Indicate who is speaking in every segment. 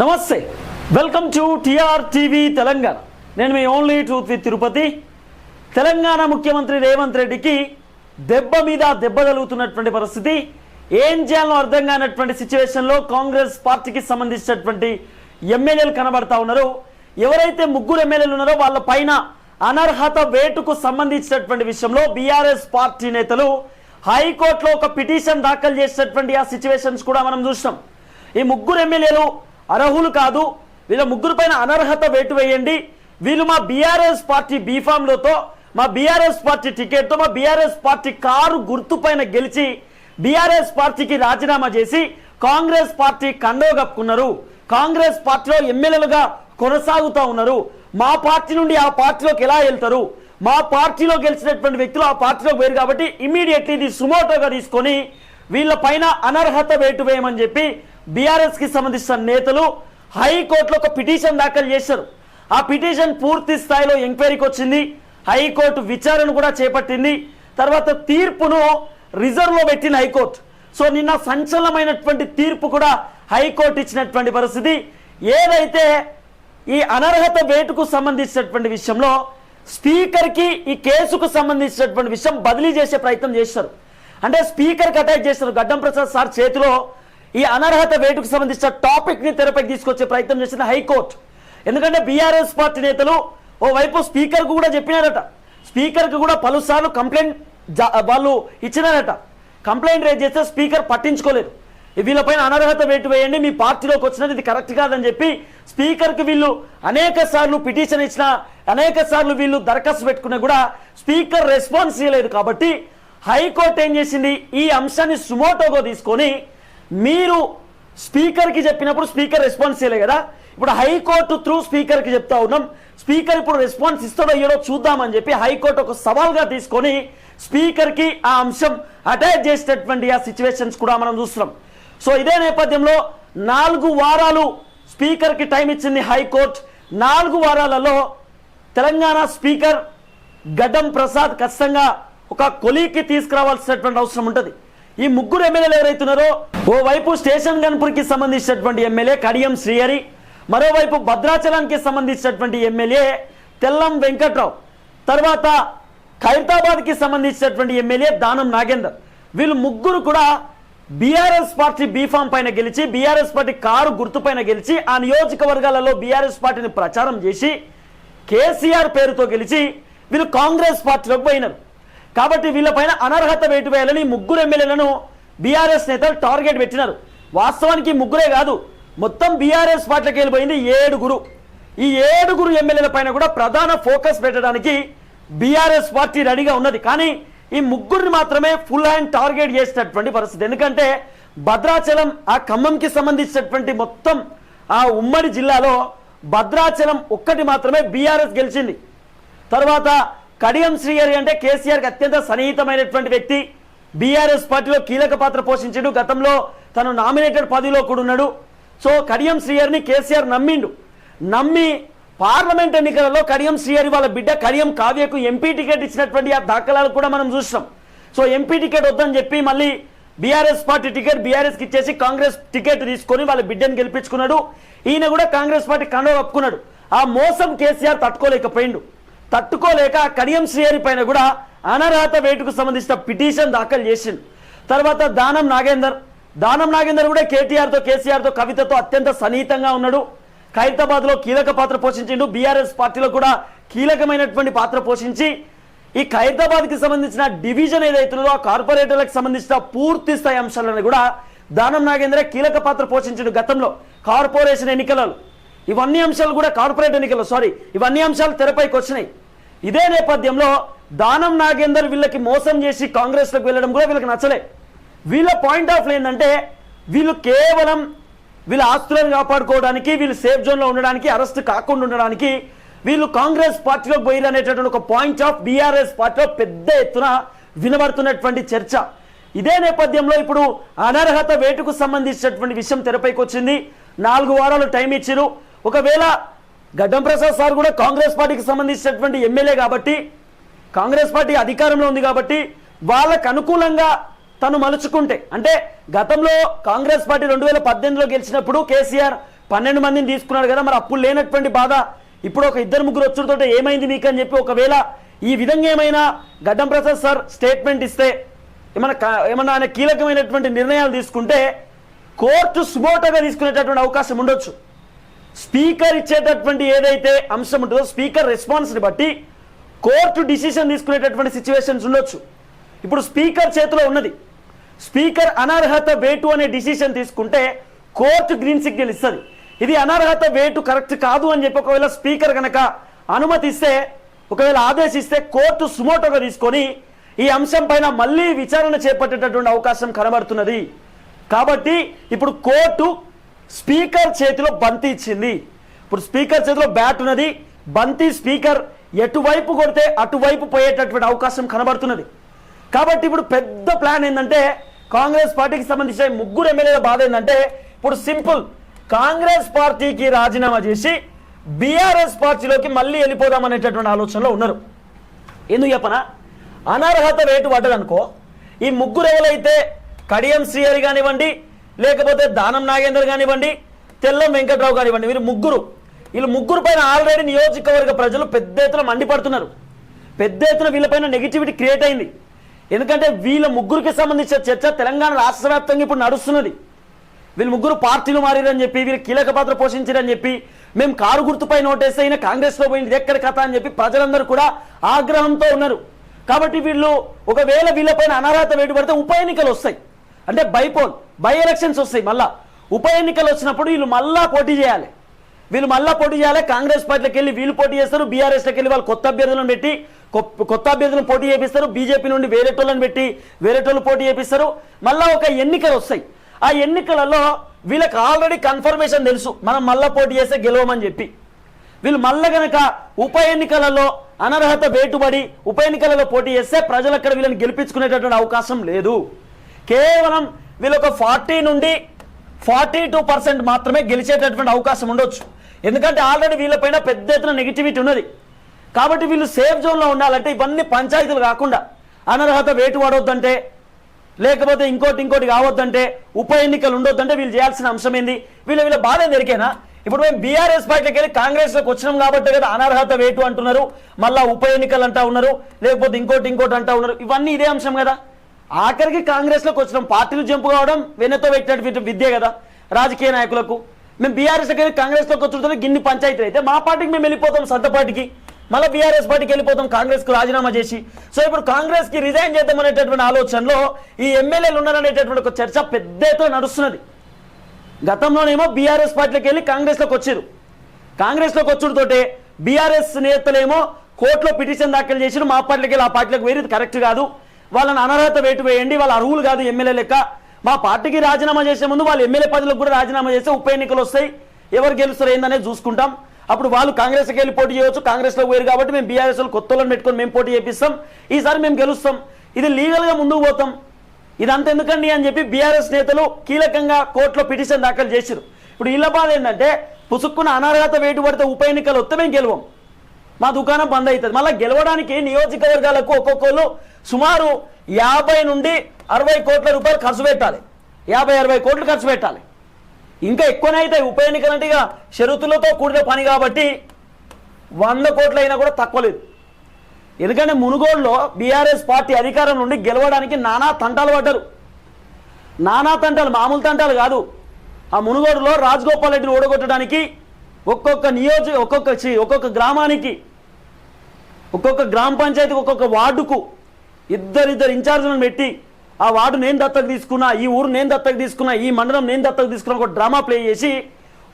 Speaker 1: నమస్తే. Welcome to TR TV Telangana. నేను మీ only truth with Tirupathi. Telangana ముఖ్యమంత్రి రేవంత్ రెడ్డికి దెబ్బ మీద దెబ్బ తగులుతున్నటువంటి పరిస్థితి. ఏం చేయాలో అర్థం కానటువంటి సిచ్యువేషన్లో కాంగ్రెస్ పార్టీకి సంబంధించినటువంటి ఎమ్మెల్యేలు కనబడతా ఉన్నారు. ఎవరైతే ముగ్గురు ఎమ్మెల్యేలు ఉన్నారో వాళ్ళ పైన అనర్హత వేటుకు సంబంధించినటువంటి విషయంలో బీఆర్ఎస్ పార్టీ నేతలు హైకోర్టులో ఒక పిటిషన్ దాఖలు చేసినటువంటి ఆ సిచ్యువేషన్స్ కూడా మనం చూసినాం. ఈ ముగ్గురు ఎమ్మెల్యేలు అర్హులు కాదు. వీళ్ళ ముగ్గురు పైన అనర్హత వేటు వేయండి. వీళ్ళు మా బీఆర్ఎస్ పార్టీ బీఫామ్లతో మా బీఆర్ఎస్ పార్టీ టికెట్తో మా బీఆర్ఎస్ పార్టీ కారు గుర్తుపైన గెలిచి బీఆర్ఎస్ పార్టీకి రాజీనామా చేసి కాంగ్రెస్ పార్టీ కండవ కప్పుకున్నారు. కాంగ్రెస్ పార్టీలో ఎమ్మెల్యేలుగా కొనసాగుతూ ఉన్నారు. మా పార్టీ నుండి ఆ పార్టీలోకి ఎలా వెళ్తారు? మా పార్టీలో గెలిచినటువంటి వ్యక్తులు ఆ పార్టీలోకి వేరు కాబట్టి ఇమీడియట్లీ ఇది సుమోటోగా తీసుకొని వీళ్ళ పైన అనర్హత వేటు వేయమని చెప్పి బీఆర్ఎస్కి సంబంధించిన నేతలు హైకోర్టులో ఒక పిటిషన్ దాఖలు చేశారు. ఆ పిటిషన్ పూర్తి స్థాయిలో ఎంక్వైరీకి వచ్చింది. హైకోర్టు విచారణ కూడా చేపట్టింది. తర్వాత తీర్పును రిజర్వ్లో పెట్టిన హైకోర్టు. సో నిన్న సంచలనమైనటువంటి తీర్పు కూడా హైకోర్టు ఇచ్చినటువంటి పరిస్థితి. ఏదైతే ఈ అనర్హత వేటుకు సంబంధించినటువంటి విషయంలో స్పీకర్కి ఈ కేసుకు సంబంధించినటువంటి విషయం బదిలీ చేసే ప్రయత్నం చేశారు. అంటే స్పీకర్కి అటాక్ చేశారు. గడ్డం ప్రసాద్ సార్ చేతిలో ఈ అనర్హత వేటుకు సంబంధించిన టాపిక్ని తెరపైకి తీసుకొచ్చే ప్రయత్నం చేసిన హైకోర్టు. ఎందుకంటే బీఆర్ఎస్ పార్టీ నేతలు ఓ వైపు స్పీకర్ కూడా చెప్పినారట. స్పీకర్కి కూడా పలుసార్లు కంప్లైంట్ జా- వాళ్ళు ఇచ్చినారట. కంప్లైంట్ రేజ్ చేస్తే స్పీకర్ పట్టించుకోలేదు. వీళ్ళపైన అనర్హత వేటు వేయండి మీ పార్టీలోకి వచ్చినది ఇది కరెక్ట్ కాదని చెప్పి స్పీకర్కి వీళ్ళు అనేక సార్లు పిటిషన్ ఇచ్చిన అనేక సార్లు వీళ్ళు దరఖాస్తు పెట్టుకున్నా కూడా స్పీకర్ రెస్పాన్స్ ఇవ్వలేదు కాబట్టి హైకోర్టు ఏం చేసింది? ఈ అంశాన్ని సుమోటోగా తీసుకొని మీరు స్పీకర్కి చెప్పినప్పుడు స్పీకర్ రెస్పాన్స్ చేయలే కదా? ఇప్పుడు హైకోర్టు త్రూ స్పీకర్కి చెప్తా ఉన్నాం స్పీకర్ ఇప్పుడు రెస్పాన్స్ ఇస్తాడో ఏడో చూద్దామని చెప్పి హైకోర్టు ఒక సవాల్గా తీసుకొని స్పీకర్కి ఆ అంశం అటాచ్ చేసేటటువంటి ఆ సిచ్యువేషన్స్ కూడా మనం చూస్తున్నాం. సో ఇదే నేపథ్యంలో నాలుగు వారాలు స్పీకర్కి టైం ఇచ్చింది హైకోర్టు. నాలుగు వారాలలో తెలంగాణ స్పీకర్ గడ్డం ప్రసాద్ ఖచ్చితంగా ఒక కొలీకి తీసుకురావాల్సినటువంటి అవసరం ఉంటుంది. ఈ ముగ్గురు ఎమ్మెల్యేలు ఎవరైతున్నారో? ఓవైపు స్టేషన్ గన్పూర్కి సంబంధించినటువంటి ఎమ్మెల్యే కడియం శ్రీహరి మరోవైపు భద్రాచలానికి సంబంధించినటువంటి ఎమ్మెల్యే తెల్లం వెంకట్రావు తర్వాత ఖైరతాబాద్కి సంబంధించినటువంటి ఎమ్మెల్యే దానం నాగేందర్. వీళ్ళు ముగ్గురు కూడా బీఆర్ఎస్ పార్టీ బీఫామ్ పైన గెలిచి బీఆర్ఎస్ పార్టీ కారు గుర్తుపైన గెలిచి ఆ నియోజకవర్గాలలో బీఆర్ఎస్ పార్టీని ప్రచారం చేసి కేసీఆర్ పేరుతో గెలిచి వీళ్ళు కాంగ్రెస్ పార్టీలోకి పోయినారు. కాబట్టి వీళ్ళపైన అనర్హత వేటు వేయాలని ముగ్గురు ఎమ్మెల్యేలను బీఆర్ఎస్ నేతలు టార్గెట్ పెట్టినారు. వాస్తవానికి ముగ్గురే కాదు మొత్తం బీఆర్ఎస్ పార్టీకి వెళ్ళిపోయింది ఏడుగురు. ఈ ఏడుగురు ఎమ్మెల్యేల పైన కూడా ప్రధాన ఫోకస్ పెట్టడానికి బీఆర్ఎస్ పార్టీ రెడీగా ఉన్నది. కానీ ఈ ముగ్గురిని మాత్రమే ఫుల్ హ్యాండ్ టార్గెట్ చేసినటువంటి పరిస్థితి. ఎందుకంటే భద్రాచలం ఆ ఖమ్మంకి సంబంధించినటువంటి మొత్తం ఆ ఉమ్మడి జిల్లాలో భద్రాచలం ఒక్కటి మాత్రమే బీఆర్ఎస్ గెలిచింది. తర్వాత కడియం శ్రీహరి అంటే కేసీఆర్కి అత్యంత సన్నిహితమైనటువంటి వ్యక్తి. బీఆర్ఎస్ పార్టీలో కీలక పాత్ర పోషించాడు. గతంలో తను నామినేటెడ్ పదవిలో కూడా ఉన్నాడు. సో కడియం శ్రీహరిని కేసీఆర్ నమ్మిండు. నమ్మి పార్లమెంట్ ఎన్నికలలో కడియం శ్రీహరి వాళ్ళ బిడ్డ కడియం కావ్యకు ఎంపీ టికెట్ ఇచ్చినటువంటి ఆ దాఖలాలు కూడా మనం చూసినాం. సో ఎంపీ టికెట్ వద్దని చెప్పి మళ్ళీ బీఆర్ఎస్ పార్టీ టికెట్ బీఆర్ఎస్కి ఇచ్చేసి కాంగ్రెస్ టికెట్ తీసుకొని వాళ్ళ బిడ్డను గెలిపించుకున్నాడు. ఈయన కూడా కాంగ్రెస్ పార్టీ కండవ కప్పుకున్నాడు. ఆ మోసం కేసీఆర్ తట్టుకోలేకపోయిండు. తట్టుకోలేక కడియం శ్రీహరి పైన కూడా అనర్హత వేటుకు సంబంధించిన పిటిషన్ దాఖలు చేసిండు. తర్వాత దానం నాగేందర్. దానం నాగేందర్ కూడా కేటీఆర్తో కేసీఆర్తో కవితతో అత్యంత సన్నిహితంగా ఉన్నాడు. ఖైరతాబాద్లో కీలక పాత్ర పోషించిండు. బీఆర్ఎస్ పార్టీలో కూడా కీలకమైనటువంటి పాత్ర పోషించి ఈ ఖైరతాబాద్కి సంబంధించిన డివిజన్ ఏదైతుందో ఆ కార్పొరేటర్లకు సంబంధించిన పూర్తి స్థాయి అంశాలను కూడా దానం నాగేంద్ర కీలక పాత్ర పోషించిండు గతంలో. కార్పొరేషన్ ఎన్నికలలో. ఇవన్నీ అంశాలు కూడా కార్పొరేట్ ఎన్నికలు సారీ ఇవన్నీ అంశాలు తెరపైకి వచ్చినాయి. ఇదే నేపథ్యంలో దానం నాగేందర్ వీళ్ళకి మోసం చేసి కాంగ్రెస్లోకి వెళ్ళడం కూడా వీళ్ళకి నచ్చలే. వీళ్ళ పాయింట్ ఆఫ్ ఏంటంటే వీళ్ళు కేవలం వీళ్ళ ఆస్తులను కాపాడుకోవడానికి వీళ్ళు సేఫ్ జోన్లో ఉండడానికి అరెస్ట్ కాకుండా ఉండడానికి వీళ్ళు కాంగ్రెస్ పార్టీలోకి పోయిరు అనేటటువంటి ఒక పాయింట్ ఆఫ్ బీఆర్ఎస్ పార్టీలో పెద్ద ఎత్తున వినబడుతున్నటువంటి చర్చ. ఇదే నేపథ్యంలో ఇప్పుడు అనర్హత వేటుకు సంబంధించినటువంటి విషయం తెరపైకి వచ్చింది. నాలుగు వారాలు టైం ఇచ్చిరు ఒకవేళ గడ్డం ప్రసాద్ సార్ కూడా కాంగ్రెస్ పార్టీకి సంబంధించినటువంటి ఎమ్మెల్యే కాబట్టి కాంగ్రెస్ పార్టీ అధికారంలో ఉంది కాబట్టి వాళ్ళకు అనుకూలంగా తను మలుచుకుంటే అంటే గతంలో కాంగ్రెస్ పార్టీ రెండు వేల పద్దెనిమిదిలో గెలిచినప్పుడు కేసీఆర్ పన్నెండు మందిని తీసుకున్నాడు కదా మరి అప్పుడు లేనటువంటి బాధ ఇప్పుడు ఒక ఇద్దరు ముగ్గురు వచ్చుడుతో ఏమైంది మీకు అని చెప్పి ఒకవేళ ఈ విధంగా ఏమైనా గడ్డం ప్రసాద్ సార్ స్టేట్మెంట్ ఇస్తే ఏమైనా ఏమన్నా ఆయన కీలకమైనటువంటి నిర్ణయాలు తీసుకుంటే కోర్టు సుబోటగా తీసుకునేటటువంటి అవకాశం ఉండొచ్చు. స్పీకర్ ఇచ్చేటటువంటి ఏదైతే అంశం ఉంటుందో స్పీకర్ రెస్పాన్స్ని బట్టి కోర్టు డిసిషన్ తీసుకునేటటువంటి సిచ్యువేషన్స్ ఉండొచ్చు. ఇప్పుడు స్పీకర్ చేతిలో ఉన్నది. స్పీకర్ అనర్హత వేటు అనే డిసిషన్ తీసుకుంటే కోర్టు గ్రీన్ సిగ్నల్ ఇస్తుంది. ఇది అనర్హత వేటు కరెక్ట్ కాదు అని చెప్పి ఒకవేళ స్పీకర్ కనుక అనుమతిస్తే ఒకవేళ ఆదేశిస్తే కోర్టు సుమోటోగా తీసుకొని ఈ అంశం పైన మళ్ళీ విచారణ చేపట్టేటటువంటి అవకాశం కనబడుతున్నది. కాబట్టి ఇప్పుడు కోర్టు స్పీకర్ చేతిలో బంతి ఇచ్చింది. ఇప్పుడు స్పీకర్ చేతిలో బ్యాట్ ఉన్నది. బంతి స్పీకర్ ఎటువైపు కొడితే అటువైపు పోయేటటువంటి అవకాశం కనబడుతున్నది. కాబట్టి ఇప్పుడు పెద్ద ప్లాన్ ఏంటంటే కాంగ్రెస్ పార్టీకి సంబంధించిన ముగ్గురు ఎమ్మెల్యేల బాధ ఏంటంటే ఇప్పుడు సింపుల్. కాంగ్రెస్ పార్టీకి రాజీనామా చేసి బీఆర్ఎస్ పార్టీలోకి మళ్ళీ వెళ్ళిపోదాం అనేటటువంటి ఆలోచనలో ఉన్నారు. ఎందుకు చెప్పనా? అనర్హత రేటు పడ్డదనుకో ఈ ముగ్గురు ఎవరైతే కడియం శ్రీహరి కానివ్వండి లేకపోతే దానం నాగేందర్ కానివ్వండి తెల్లం వెంకట్రావు కానివ్వండి వీరు ముగ్గురు. వీళ్ళు ముగ్గురు పైన ఆల్రెడీ నియోజకవర్గ ప్రజలు పెద్ద ఎత్తున మండిపడుతున్నారు. పెద్ద ఎత్తున వీళ్ళపైన నెగిటివిటీ క్రియేట్ అయింది. ఎందుకంటే వీళ్ళ ముగ్గురికి సంబంధించిన చర్చ తెలంగాణ రాష్ట్ర వ్యాప్తంగా ఇప్పుడు నడుస్తున్నది. వీళ్ళు ముగ్గురు పార్టీలు మారిరని చెప్పి వీళ్ళు కీలక పాత్ర పోషించారని చెప్పి మేము కారు గుర్తుపై నోటేస్తే ఈయన కాంగ్రెస్లో పోయింది ఎక్కడ కథ అని చెప్పి ప్రజలందరూ కూడా ఆగ్రహంతో ఉన్నారు. కాబట్టి వీళ్ళు ఒకవేళ వీళ్ళపైన అనర్హత వేటు పడితే ఉప ఎన్నికలు వస్తాయి. అంటే బైపోల్ బై ఎలక్షన్స్ వస్తాయి మళ్ళా. ఉప ఎన్నికలు వచ్చినప్పుడు వీళ్ళు మళ్ళా పోటీ చేయాలి. వీళ్ళు మళ్ళా పోటీ చేయాలి కాంగ్రెస్ పార్టీలోకి వెళ్ళి వీళ్ళు పోటీ చేస్తారు బీఆర్ఎస్లోకి వెళ్ళి వాళ్ళు కొత్త అభ్యర్థులను పెట్టి కొత్త అభ్యర్థులను పోటీ చేపిస్తారు బీజేపీ నుండి వేరేటోళ్ళని పెట్టి వేరేటోళ్ళు పోటీ చేపిస్తారు. మళ్ళా ఒక ఎన్నికలు వస్తాయి. ఆ ఎన్నికలలో వీళ్ళకి ఆల్రెడీ కన్ఫర్మేషన్ తెలుసు. మనం మళ్ళా పోటీ చేస్తే గెలవమని చెప్పి. వీళ్ళు మళ్ళా గనక ఉప ఎన్నికలలో అనర్హత వేటుబడి ఉప ఎన్నికలలో పోటీ చేస్తే ప్రజలు అక్కడ వీళ్ళని గెలిపించుకునేటటువంటి అవకాశం లేదు. కేవలం వీళ్ళొక ఫార్టీ నుండి ఫార్టీ టూ పర్సెంట్ మాత్రమే గెలిచేటటువంటి అవకాశం ఉండొచ్చు. ఎందుకంటే ఆల్రెడీ వీళ్ళపైన పెద్ద ఎత్తున నెగిటివిటీ ఉన్నది. కాబట్టి వీళ్ళు సేఫ్ జోన్లో ఉండాలంటే ఇవన్నీ పంచాయతీలు కాకుండా అనర్హత వేటు పడవద్దంటే లేకపోతే ఇంకోటి ఇంకోటి కావద్దంటే ఉప ఎన్నికలు ఉండొద్దంటే వీళ్ళు చేయాల్సిన అంశం ఏంది? వీళ్ళ వీళ్ళ బాధ దొరికేనా ఇప్పుడు మేము బీఆర్ఎస్ పార్టీకి వెళ్ళి కాంగ్రెస్లోకి వచ్చినాం కాబట్టి కదా అనర్హత వేటు అంటున్నారు మళ్ళీ ఉప ఎన్నికలు అంటా ఉన్నారు లేకపోతే ఇంకోటి ఇంకోటి అంటా ఉన్నారు. ఇవన్నీ ఇదే అంశం కదా? ఆఖరికి కాంగ్రెస్లోకి వచ్చినాం పార్టీలు జంపు కావడం వెన్నతో పెట్టినటువంటి విద్య కదా రాజకీయ నాయకులకు. మేము బీఆర్ఎస్ వెళ్ళి కాంగ్రెస్లోకి గిన్ని పంచాయతీలు అయితే మా పార్టీకి మేము వెళ్ళిపోతాం సొంత పార్టీకి. మళ్ళీ బీఆర్ఎస్ పార్టీకి వెళ్ళిపోతాం కాంగ్రెస్కు రాజీనామా చేసి. సో ఇప్పుడు కాంగ్రెస్కి రిజైన్ చేద్దాం అనేటటువంటి ఆలోచనలో ఈ ఎమ్మెల్యేలు ఉన్నారనేటటువంటి ఒక చర్చ పెద్ద ఎత్తున నడుస్తున్నది. గతంలోనేమో బీఆర్ఎస్ పార్టీలోకి వెళ్ళి కాంగ్రెస్లోకి వచ్చారు. కాంగ్రెస్లోకి వచ్చుడుతోటే బీఆర్ఎస్ నేతలేమో కోర్టులో పిటిషన్ దాఖలు చేసిన మా పార్టీకి వెళ్ళి ఆ పార్టీలోకి వేరు ఇది కరెక్ట్ కాదు. వాళ్ళని అనర్హత వేటు వేయండి వాళ్ళ అర్హులు కాదు ఎమ్మెల్యే లెక్క. మా పార్టీకి రాజీనామా చేసే ముందు వాళ్ళు ఎమ్మెల్యే పదవులకు కూడా రాజీనామా చేస్తే ఉప ఎన్నికలు వస్తాయి. ఎవరు గెలుస్తారు ఏందనేది చూసుకుంటాం. అప్పుడు వాళ్ళు కాంగ్రెస్కి వెళ్ళి పోటీ చేయవచ్చు కాంగ్రెస్లో పోయారు కాబట్టి మేము బీఆర్ఎస్ కొత్త వాళ్ళని పెట్టుకొని మేము పోటీ చేపిస్తాం. ఈసారి మేము గెలుస్తాం. ఇది లీగల్గా ముందుకు పోతాం. ఇదంతా ఎందుకండి అని చెప్పి బీఆర్ఎస్ నేతలు కీలకంగా కోర్టులో పిటిషన్ దాఖలు చేశారు ఇప్పుడు వీళ్ళ బాధ ఏంటంటే పుసుక్కున్న అనర్హత వేటు పడితే ఉప ఎన్నికలు వస్తే మేము గెలవం. మా దుకాణం బంద్ అవుతుంది. మళ్ళీ గెలవడానికి నియోజకవర్గాలకు ఒక్కొక్కరు సుమారు యాభై నుండి అరవై కోట్ల రూపాయలు ఖర్చు పెట్టాలి. యాభై అరవై కోట్లు ఖర్చు పెట్టాలి. ఇంకా ఎక్కువనే అవుతాయి. ఉప ఎన్నికలంటే ఇక షరతులతో కూడిన పని కాబట్టి వంద కోట్లు అయినా కూడా తక్కువ లేదు. ఎందుకంటే మునుగోడులో బీఆర్ఎస్ పార్టీ అధికారం నుండి గెలవడానికి నానా తంటాలు పడ్డారు. నానా తంటాలు మామూలు తంటాలు కాదు. ఆ మునుగోడులో రాజగోపాల్ రెడ్డిని ఓడగొట్టడానికి ఒక్కొక్క నియోజక ఒక్కొక్క చి- ఒక్కొక్క గ్రామానికి ఒక్కొక్క గ్రామ పంచాయతీకి ఒక్కొక్క వార్డుకు ఇద్దరిద్దరు ఇన్ఛార్జ్లను పెట్టి ఆ వార్డు నేను దత్తకు తీసుకున్నా ఈ ఊరు నేను దత్తత తీసుకున్నా ఈ మండలం నేను దత్తకు తీసుకున్నా ఒక డ్రామా ప్లే చేసి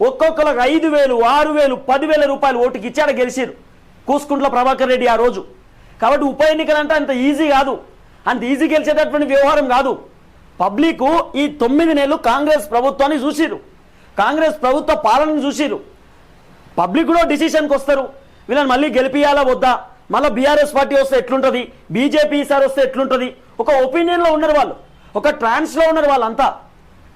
Speaker 1: ఒక్కొక్కరికి ఐదు వేలు ఆరు వేలు పదివేల రూపాయలు ఓటుకి ఇచ్చాడ గెలిచారు కూసుకుంట్ల ప్రభాకర్ రెడ్డి ఆ రోజు. కాబట్టి ఉప ఎన్నికలు అంటే అంత ఈజీ కాదు. అంత ఈజీ గెలిచేటటువంటి వ్యవహారం కాదు. పబ్లిక్ ఈ తొమ్మిది నెలలు కాంగ్రెస్ ప్రభుత్వాన్ని చూసిరు కాంగ్రెస్ ప్రభుత్వ పాలనను చూసిరు పబ్లిక్ కూడా డిసిషన్కి వస్తారు వీళ్ళని మళ్ళీ గెలిపియాలా వద్దా? మళ్ళీ బీఆర్ఎస్ పార్టీ వస్తే ఎట్లుంటుంది? బీజేపీ ఈసారి వస్తే ఎట్లుంటుంది? ఒక ఒపీనియన్లో ఉన్నారు వాళ్ళు. ఒక ట్రాన్స్లో ఉన్నారు వాళ్ళంతా.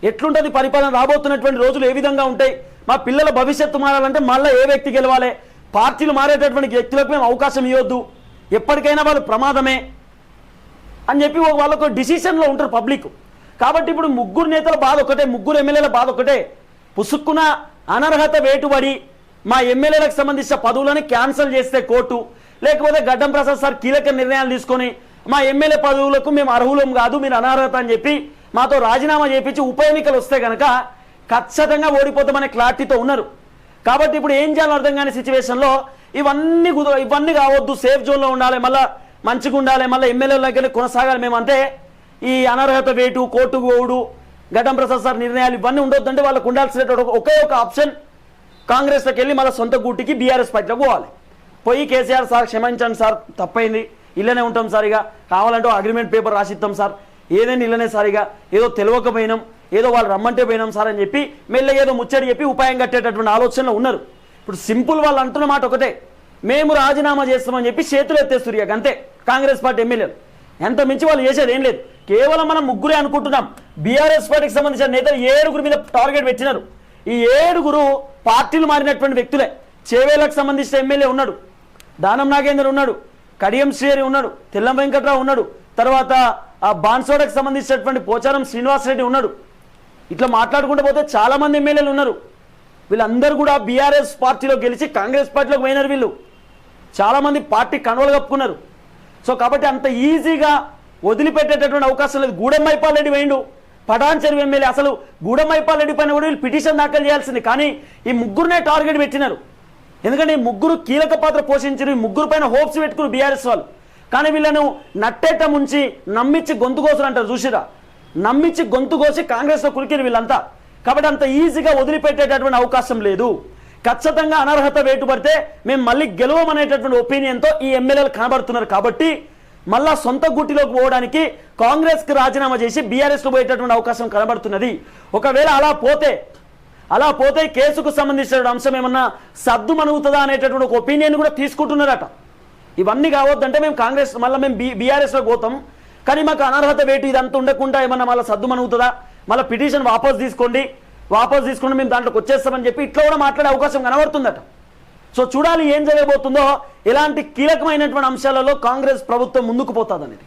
Speaker 1: ఎట్లుంటుంది పరిపాలన? రాబోతున్నటువంటి రోజులు ఏ విధంగా ఉంటాయి? మా పిల్లల భవిష్యత్తు మారాలంటే మళ్ళీ ఏ వ్యక్తి గెలవాలి? పార్టీలు మారేటటువంటి వ్యక్తులకు మేము అవకాశం ఇవ్వద్దు. ఎప్పటికైనా వాళ్ళు ప్రమాదమే. అని చెప్పి వాళ్ళకు డిసిషన్లో ఉంటారు పబ్లిక్ కాబట్టి ఇప్పుడు ముగ్గురు నేతల బాధ ఒకటే ముగ్గురు ఎమ్మెల్యేల బాధ ఒకటే. పుసుక్కున అనర్హత వేటుబడి మా ఎమ్మెల్యేలకు సంబంధించిన పదవులను క్యాన్సిల్ చేస్తే కోర్టు. లేకపోతే గడ్డం ప్రసాద్ సార్ కీలక నిర్ణయాలు తీసుకొని మా ఎమ్మెల్యే పదవులకు మేము అర్హులం కాదు మీరు అనర్హత అని చెప్పి మాతో రాజీనామా చేయించి ఉప ఎన్నికలు వస్తే కనుక ఖచ్చితంగా ఓడిపోతామనే క్లారిటీతో ఉన్నారు. కాబట్టి ఇప్పుడు ఏం చేయాలో అర్థం కాని సిచ్యువేషన్లో ఇవన్నీ కుదర ఇవన్నీ కావద్దు సేఫ్ జోన్లో ఉండాలి మళ్ళీ మంచిగా ఉండాలి మళ్ళీ ఎమ్మెల్యేల దగ్గర కొనసాగాలి మేము అంతే ఈ అనర్హత వేటు కోర్టు గోవుడు ఘటం ప్రసాద్ సార్ నిర్ణయాలు ఇవన్నీ ఉండొద్దంటే వాళ్ళకు ఉండాల్సిన ఒకే ఒక ఆప్షన్ కాంగ్రెస్లోకి వెళ్ళి మళ్ళీ సొంత గూటికి బీఆర్ఎస్ పార్టీలోకి పోవాలి. పోయి కేసీఆర్ సార్ క్షమించండి సార్ తప్పైంది. ఇల్లనే ఉంటాం సార్ ఇక. కావాలంటే అగ్రిమెంట్ పేపర్ రాసిస్తాం సార్. ఏదైనా ఇల్లనే సార్ ఇక. ఏదో తెలియకపోయినాం ఏదో వాళ్ళు రమ్మంటే పోయినాం సార్ అని చెప్పి మెల్లగా ఏదో ముచ్చడి చెప్పి ఉపాయం కట్టేటటువంటి ఆలోచనలో ఉన్నారు. ఇప్పుడు సింపుల్ వాళ్ళు అంటున్న మాట ఒకటే. మేము రాజీనామా చేస్తామని చెప్పి చేతులు ఎత్తేస్తారు ఇక అంతే. కాంగ్రెస్ పార్టీ ఎమ్మెల్యేలు. ఎంత మించి వాళ్ళు చేసేది ఏం లేదు. కేవలం మనం ముగ్గురే అనుకుంటున్నాం. బీఆర్ఎస్ పార్టీకి సంబంధించిన నేతలు ఏడుగురు మీద టార్గెట్ పెట్టినారు. ఈ ఏడుగురు పార్టీలు మారినటువంటి వ్యక్తులే. చేవేలకు సంబంధించిన ఎమ్మెల్యే ఉన్నాడు. దానం నాగేందర్ ఉన్నాడు కడియం శ్రీహరి ఉన్నాడు తెల్లం వెంకట్రావు ఉన్నాడు తర్వాత ఆ బాన్సోడకు సంబంధించినటువంటి పోచారం శ్రీనివాసరెడ్డి ఉన్నాడు. ఇట్లా మాట్లాడుకుంటూ పోతే చాలామంది ఎమ్మెల్యేలు ఉన్నారు. వీళ్ళందరూ కూడా బీఆర్ఎస్ పార్టీలో గెలిచి కాంగ్రెస్ పార్టీలోకి పోయినారు వీళ్ళు. చాలామంది పార్టీ కన్వలు కప్పుకున్నారు. సో కాబట్టి అంత ఈజీగా వదిలిపెట్టేటటువంటి అవకాశం లేదు. గూడెంమైపాల్రెడ్డి వేయండు పటాన్ చెరువు ఎమ్మెల్యే. అసలు గూడెంమైపాల్రెడ్డి పైన కూడా వీళ్ళు పిటిషన్ దాఖలు చేయాల్సింది. కానీ ఈ ముగ్గురునే టార్గెట్ పెట్టినారు. ఎందుకంటే ఈ ముగ్గురు కీలక పాత్ర పోషించిన ముగ్గురు పైన హోప్స్ పెట్టుకుని బీఆర్ఎస్ వాళ్ళు. కానీ వీళ్ళను నట్టేట ముంచి నమ్మించి గొంతు కోసలు అంటారు చూసిరా నమ్మించి గొంతు కోసి కాంగ్రెస్లో కురికిరు వీళ్ళంతా. కాబట్టి అంత ఈజీగా వదిలిపెట్టేటటువంటి అవకాశం లేదు. ఖచ్చితంగా అనర్హత వేటుపడితే మేము మళ్ళీ గెలవమనేటటువంటి ఒపీనియన్తో ఈ ఎమ్మెల్యేలు కనబడుతున్నారు కాబట్టి మళ్ళా సొంత గుట్టిలోకి పోవడానికి కాంగ్రెస్కి రాజీనామా చేసి బీఆర్ఎస్లో పోయేటటువంటి అవకాశం కనబడుతున్నది. ఒకవేళ అలా పోతే అలా పోతే కేసుకు సంబంధించిన అంశం ఏమన్నా సద్దు మనుగుతుందా అనేటటువంటి ఒక ఒపీనియన్ కూడా తీసుకుంటున్నారట. ఇవన్నీ కావద్దంటే మేము కాంగ్రెస్ మళ్ళీ మేము బీ బీఆర్ఎస్లో పోతాం. కానీ మాకు అనర్హత వేటు ఇదంతా ఉండకుండా ఏమన్నా మళ్ళీ సద్దు మనుగుతుందా మళ్ళీ పిటిషన్ వాపస్ తీసుకోండి. వాపస్ తీసుకుని మేము దాంట్లోకి వచ్చేస్తామని చెప్పి ఇట్లా కూడా మాట్లాడే అవకాశం కనబడుతుందట. సో చూడాలి ఏం జరగబోతుందో. ఇలాంటి కీలకమైనటువంటి అంశాలలో కాంగ్రెస్ ప్రభుత్వం ముందుకు పోతుంది అనేది